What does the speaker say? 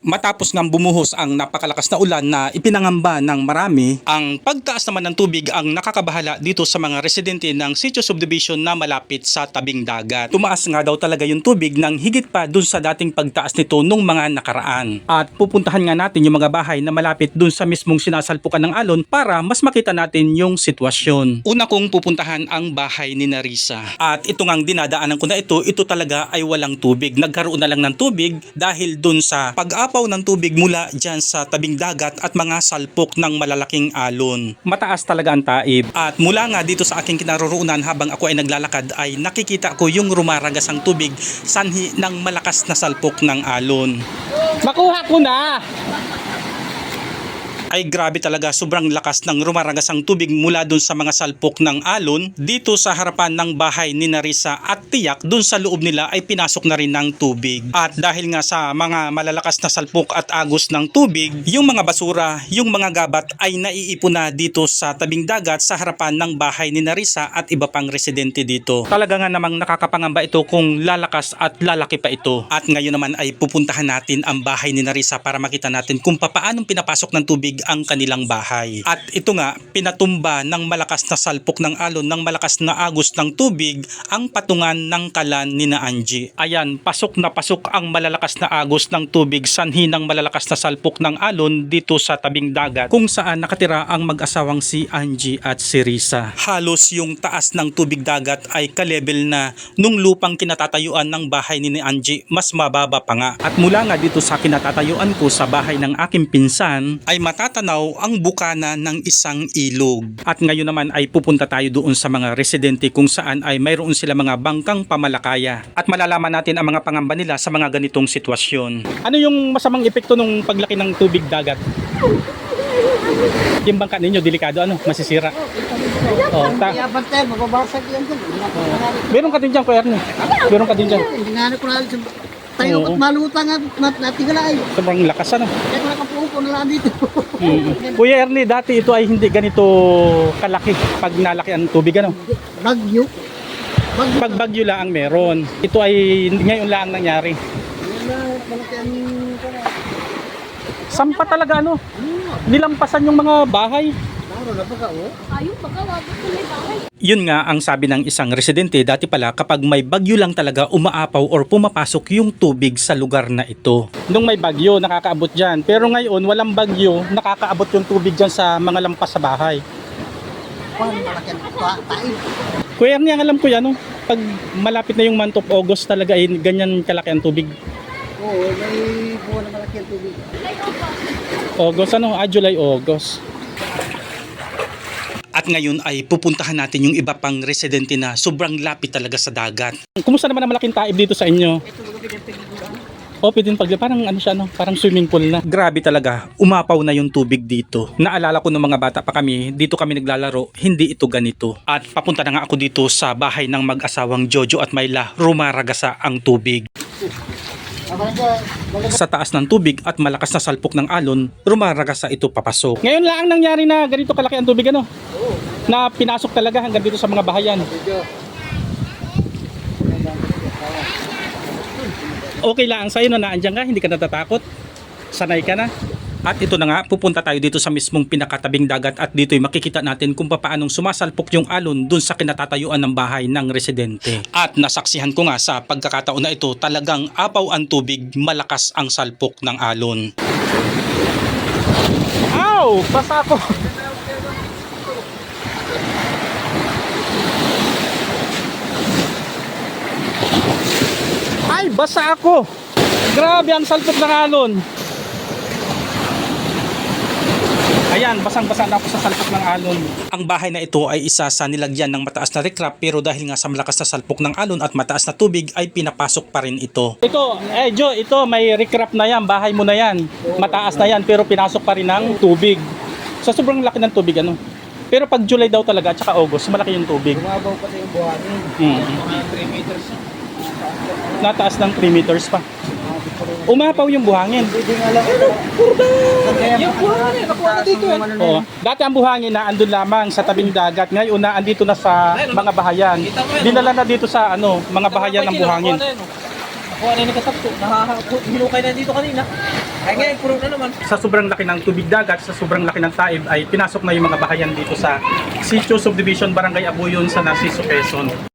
Matapos nga bumuhos ang napakalakas na ulan na ipinangamba ng marami, ang pagtaas naman ng tubig ang nakakabahala dito sa mga residente ng Sitio Subdivision na malapit sa tabing dagat. Tumaas nga daw talaga yung tubig ng higit pa dun sa dating pagtaas nito nung mga nakaraan. At pupuntahan nga natin yung mga bahay na malapit dun sa mismong sinasalpukan ng alon para mas makita natin yung sitwasyon. Una kong pupuntahan ang bahay ni Narisa. At ito ngang dinadaanan ko na ito, ito talaga ay walang tubig. Nagkaroon na lang ng tubig dahil dun sa pag-apaw ng tubig mula dyan sa tabing dagat at mga salpok ng malalaking alon. Mataas talaga ang taib. At mula nga dito sa aking kinaroroonan habang ako ay naglalakad ay nakikita ko yung rumaragas ang tubig sanhi ng malakas na salpok ng alon. Makuha ko na! Ay grabe talaga sobrang lakas ng rumaragas ang tubig mula dun sa mga salpok ng alon dito sa harapan ng bahay ni Narisa at tiyak dun sa loob nila ay pinasok na rin ng tubig. At dahil nga sa mga malalakas na salpok at agos ng tubig yung mga basura yung mga gabat ay naiipon na dito sa tabing dagat sa harapan ng bahay ni Narisa at iba pang residente dito. Talaga nga namang nakakapangamba ito kung lalakas at lalaki pa ito. At ngayon naman ay pupuntahan natin ang bahay ni Narisa para makita natin kung papaanong pinapasok ng tubig ang kanilang bahay. At ito nga, pinatumba ng malakas na salpok ng alon, ng malakas na agos ng tubig, ang patungan ng kalan ni na Angie. Ayan, pasok na pasok ang malalakas na agos ng tubig, sanhi ng malalakas na salpok ng alon dito sa tabing dagat, kung saan nakatira ang mag-asawang si Angie at si Risa. Halos yung taas ng tubig dagat ay kalebel na nung lupang kinatatayuan ng bahay ni Angie, mas mababa pa nga. At mula nga dito sa kinatatayuan ko sa bahay ng aking pinsan, ay matatanaw ang bukana ng isang ilog. At ngayon naman ay pupunta tayo doon sa mga residente kung saan ay mayroon sila mga bangkang pamalakaya. At malalaman natin ang mga pangamba nila sa mga ganitong sitwasyon. Ano yung masamang epekto ng paglaki ng tubig dagat? Yung bangka ninyo, delikado, ano? Masisira. Oh, ta mababasag yan dyan. meron ka din dyan, Kuya Ernie. Meron ka din dyan. Hindi nga na ko na tayo Oo. at malutang at nat natigala ay. Sobrang lakas, ano? Kaya ko nakapupo na lang dito. Mm. Kuya Ernie, dati ito ay hindi ganito kalaki pag nalaki ang tubig, ano? Bagyo. Bagyo. Pag bagyo lang ang meron. Ito ay ngayon lang ang nangyari. Sampa talaga, ano? Nilampasan yung mga bahay. Yun nga ang sabi ng isang residente dati pala kapag may bagyo lang talaga umaapaw or pumapasok yung tubig sa lugar na ito. Nung may bagyo, nakakaabot dyan. Pero ngayon, walang bagyo, nakakaabot yung tubig dyan sa mga lampas sa bahay. Kuya ang alam ko yan, no? pag malapit na yung month of August talaga, ay ganyan kalaki ang tubig. Oo, may buwan na malaki ang tubig. August, ano? Ah, July, August. At ngayon ay pupuntahan natin yung iba pang residente na sobrang lapit talaga sa dagat. Kumusta naman ang malaking taib dito sa inyo? O, pwede pag parang ano siya, no? parang swimming pool na. Grabe talaga, umapaw na yung tubig dito. Naalala ko nung mga bata pa kami, dito kami naglalaro, hindi ito ganito. At papunta na nga ako dito sa bahay ng mag-asawang Jojo at Mayla, rumaragasa ang tubig. Sa taas ng tubig at malakas na salpok ng alon, rumaragasa ito papasok. Ngayon lang ang nangyari na ganito kalaki ang tubig, ano? Na pinasok talaga hanggang dito sa mga bahayan. Okay lang sa'yo na naandyan ka, hindi ka natatakot. Sanay ka na. At ito na nga, pupunta tayo dito sa mismong pinakatabing dagat at dito'y makikita natin kung paanong sumasalpok yung alon dun sa kinatatayuan ng bahay ng residente. At nasaksihan ko nga sa pagkakataon na ito talagang apaw ang tubig, malakas ang salpok ng alon. Ow! Basa ako! Ay, basa ako! Grabe ang salpok ng alon! Ayan, basang-basa na ako sa salpok ng alon. Ang bahay na ito ay isa sa nilagyan ng mataas na recrap pero dahil nga sa malakas na salpok ng alon at mataas na tubig ay pinapasok pa rin ito. Ito, eh Jo, ito may recrap na yan, bahay mo na yan. Mataas na yan, pero pinasok pa rin ng tubig. Sa sobrang laki ng tubig, ano? Pero pag July daw talaga, at saka August, malaki yung tubig. Bumabaw pati yung buhangin. Mm. Nataas ng 3 meters pa. Umapaw yung buhangin. Hindi nga lang ito. Yung buhangin, nakuha na dito eh. Oo. Dati ang buhangin na andun lamang sa tabing dagat. Ngayon na andito na sa mga bahayan. Dinala na dito sa ano, mga bahayan ng buhangin. Nakuha na yun kasap ko. Hinukay na dito kanina. Ay ngayon, puro na naman. sa sobrang laki ng tubig dagat, sa sobrang laki ng taib ay pinasok na yung mga bahayan dito sa Sitio Subdivision Barangay Abuyon sa Narciso, Quezon.